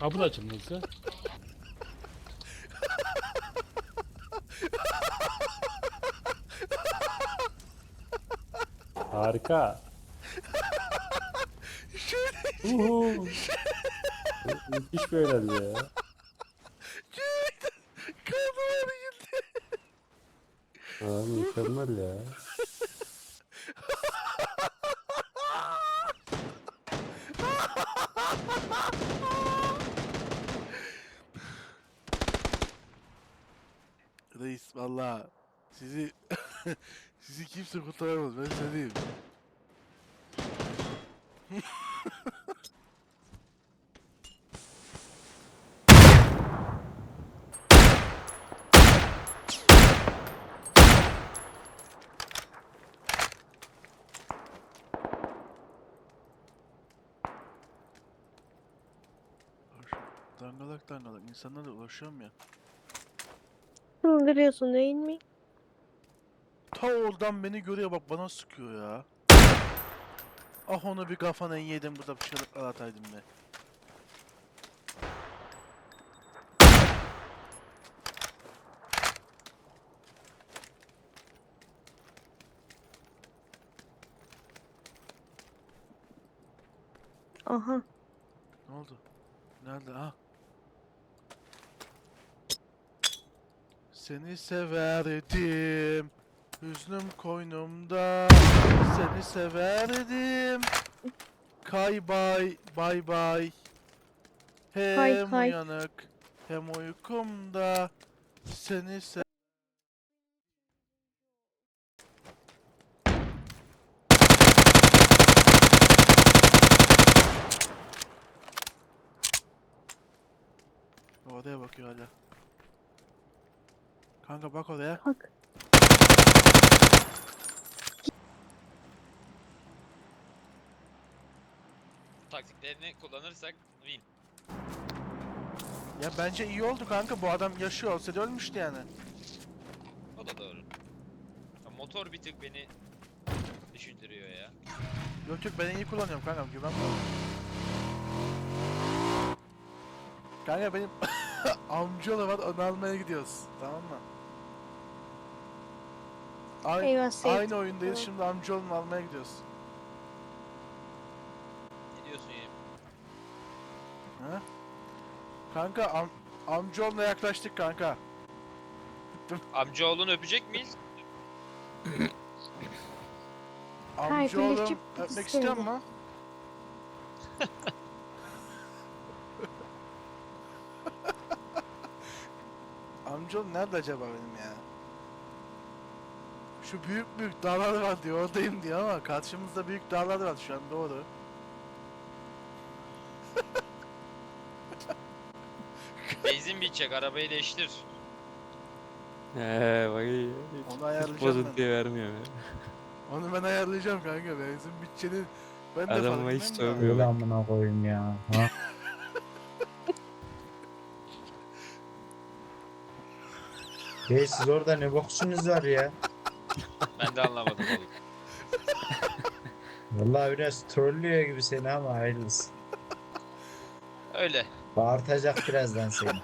Kapı da açılmazsa. Harika. Uhu. Müthiş bir eğlence ya. Aa, mükemmel ya. Reis valla sizi sizi kimse kurtaramaz ben size. Dangalak dangalak insanlarla ulaşıyorum ya. Çıldırıyorsun değil mi? Ta oradan beni görüyor bak bana sıkıyor ya. Ah onu bir kafana yedim burada bir çığlıklar ataydım be. Aha. Ne oldu? Nerede? Ha? Seni severdim. Hüznüm koynumda. Seni severdim. Kay bay bay bay. Hem Kay kay. uyanık hem uykumda. Seni se Oraya bakıyor hala. Kanka bak oraya. Bak. taktiklerini kullanırsak win. Ya bence iyi oldu kanka bu adam yaşıyor olsaydı ölmüştü yani. O da doğru. Ya motor bir tık beni düşündürüyor ya. Yok yok ben iyi kullanıyorum kanka güven bana. Kanka benim amcaoğlu var onu almaya gidiyoruz tamam mı? Aynı, Eyvah aynı oyundayız şimdi amcaoğlunu almaya gidiyoruz. Ne diyorsun ya? Ha? Kanka am amcaoğluna yaklaştık kanka. Amcaoğlunu öpecek miyiz? Amcaoğlum Filipçik öpmek istedi. istiyor mu? Amcaoğlum nerede acaba benim ya? Şu büyük büyük dağlar var diyor oradayım diyor ama karşımızda büyük dağlar var şu an doğru. Benzin bitecek arabayı değiştir. Eee bak iyi. Onu Hiç ayarlayacağım bozuntuya vermiyor ya. Onu ben ayarlayacağım kanka benzin bütçenin ben de Adamı farkındayım hiç da. sövmüyor. Öyle amına koyayım ya. Ha? Bey siz orada ne boksunuz var ya? Ben de anlamadım oğlum. Vallahi biraz trollüyor gibi seni ama hayırlısı. Öyle. Bağırtacak birazdan seni.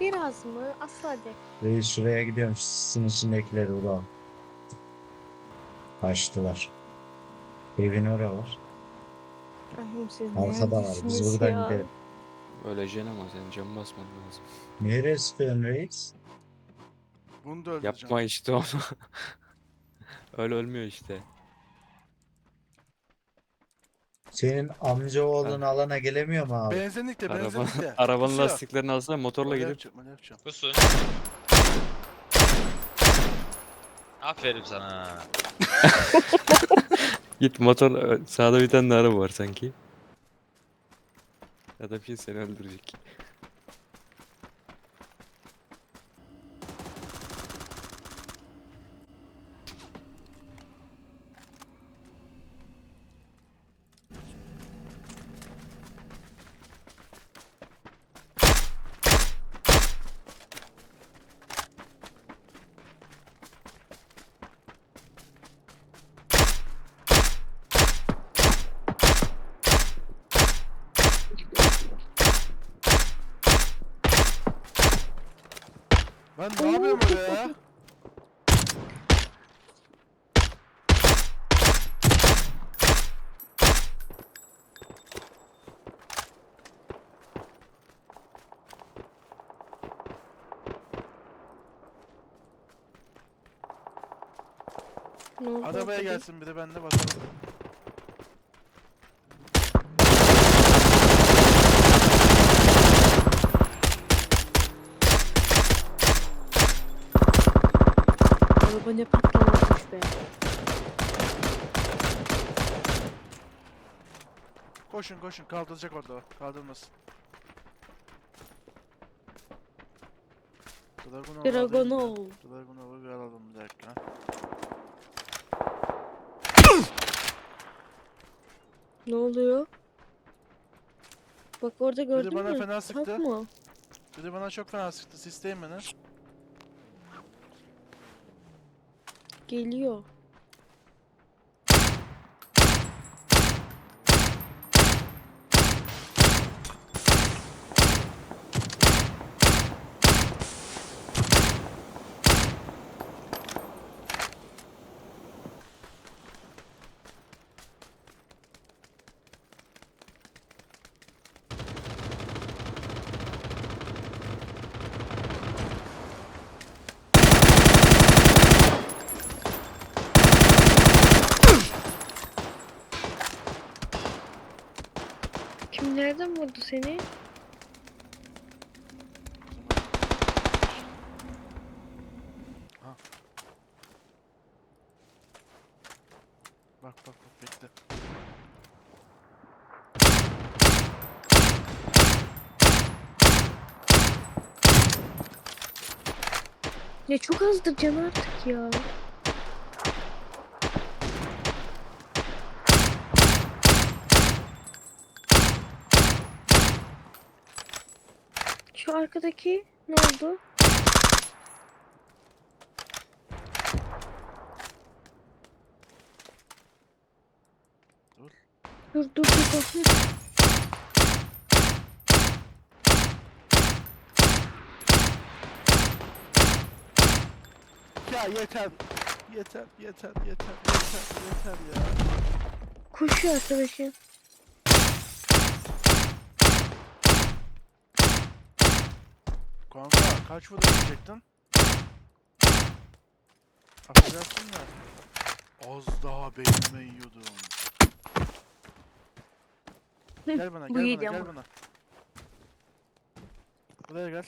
Biraz mı? Asla de. Reis şuraya gidiyorum şu sisin içindekileri ulan. Kaçtılar. Evin oraya var. Ahim siz Arkada var. Biz buradan ya? gidelim. Öleceksin ama sen cam basman lazım. Nereye sıkıyorsun reis? Bunu da öldüreceğim. Yapma işte onu. Öyle ölmüyor işte. Senin amca oğlun alana gelemiyor mu abi? Benzinlikte Araba, benzinlikte. arabanın lastiklerini alsana motorla Öyle gidip yapacağım, öyle yapacağım. Kusun. Aferin sana. git motor sağda bir tane de araba var sanki. Ya da bir şey seni öldürecek. Ben ne yapıyorum oraya ya? Ne oldu Arabaya gelsin biri ben de basalım. Araba ne patlamamış be. Koşun koşun kaldıracak orada o. Kaldırmasın. Dragunov mi? Dragonov. Dragunov'u bir alalım bir dakika. Ne oluyor? Bak orada gördün bana mü? fena sıktı. mı? Biri bana çok fena sıktı. Sisteyim beni. Geliyor. Kim nereden vurdu seni? Ha. Bak bak bak bekle. Ya çok azdır can artık ya. Şu arkadaki ne oldu? Dur. Dur dur dur. dur. Ya yeter. Yeter yeter yeter yeter yeter ya. Koşuyor arkadaşım. Kanka kaç vuruş diyecektin? Affedersin de. Az daha beynime yiyordum. Gel bana gel bana gel bana. Buraya gel.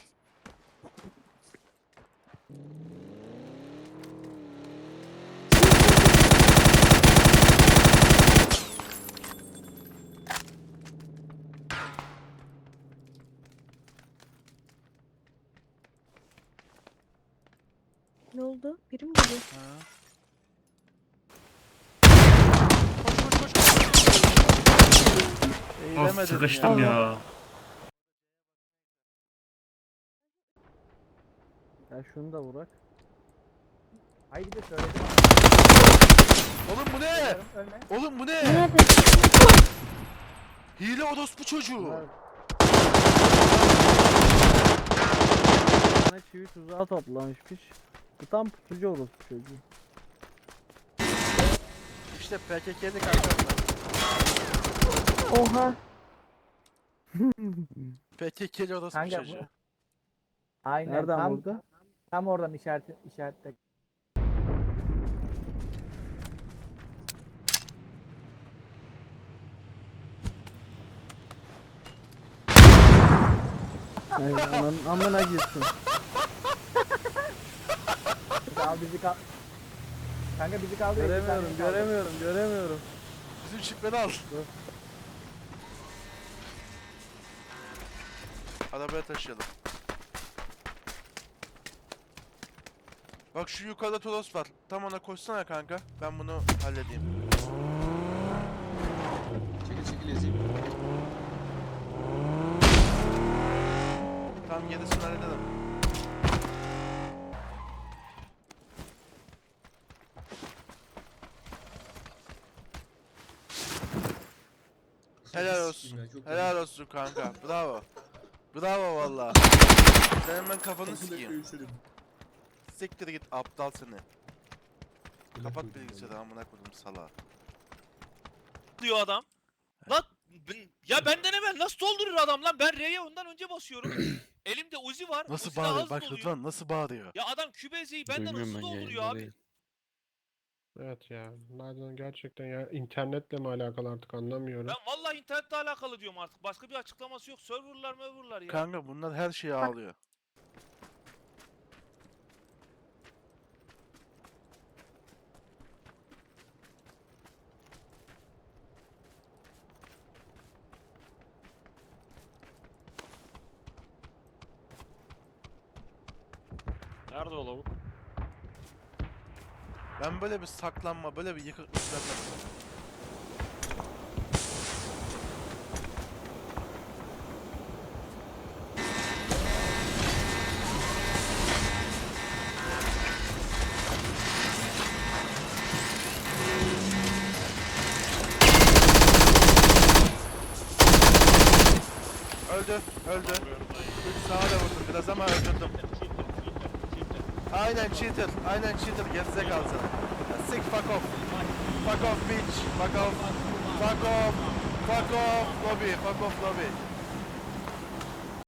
Ne oldu? Biri mi geliyor? Ha. Koş koş koş. Of sıkıştım ya. ya. Ya şunu da vurak. Haydi de söyledim. Oğlum bu ne? Ölme. Oğlum bu ne? Nerede? Hile orospu çocuğu. Bana çivi tuzağı toplamışmış. Bu tam pusucu orospu çocuğu. İşte PKK'de kanka. Oha. PKK'li orospu Kanka bu- çocuğu. Aynen Nereden tam, vurdu? tam oradan işaret işaretle. Ay, anan, amına gitsin. Al bizi kal. Kanka bizi kaldır. Göremiyorum, göremiyorum, göremiyorum. Bizim şifreni al. Arabaya taşıyalım. Bak şu yukarıda Toros var. Tam ona koşsana kanka. Ben bunu halledeyim. Çekil çekil ezeyim. Tam gerisini halledelim. Olsun kanka. Bravo. Bravo valla. Senin ben kafanı sikeyim. Siktir git aptal seni. Kapat bilgisayarı amına koydum salağa. diyor adam. Lan ben- ya benden evvel nasıl dolduruyor adam lan? Ben R'ye ondan önce basıyorum. Elimde Uzi var. Nasıl Uzi bağırıyor bak doluyor. Rıdvan nasıl bağırıyor. Ya adam kübezeyi benden Duymuyorum hızlı ben dolduruyor abi. değil. Evet ya. Bazen gerçekten ya internetle mi alakalı artık anlamıyorum. Ben vallahi internetle alakalı diyorum artık. Başka bir açıklaması yok. Serverlar serverlar ya. Kanka bunlar her şeyi ağlıyor. Nerede o lavuk? Ben böyle bir saklanma, böyle bir yıkıklık görmedim. Öldü, öldü. Sağa da vurdum biraz ama öldürdüm. Aynen cheater, aynen cheater, gerizekalı sana. Sick fuck off. Fuck off bitch, fuck off. Fuck off, fuck off lobby, fuck off lobby.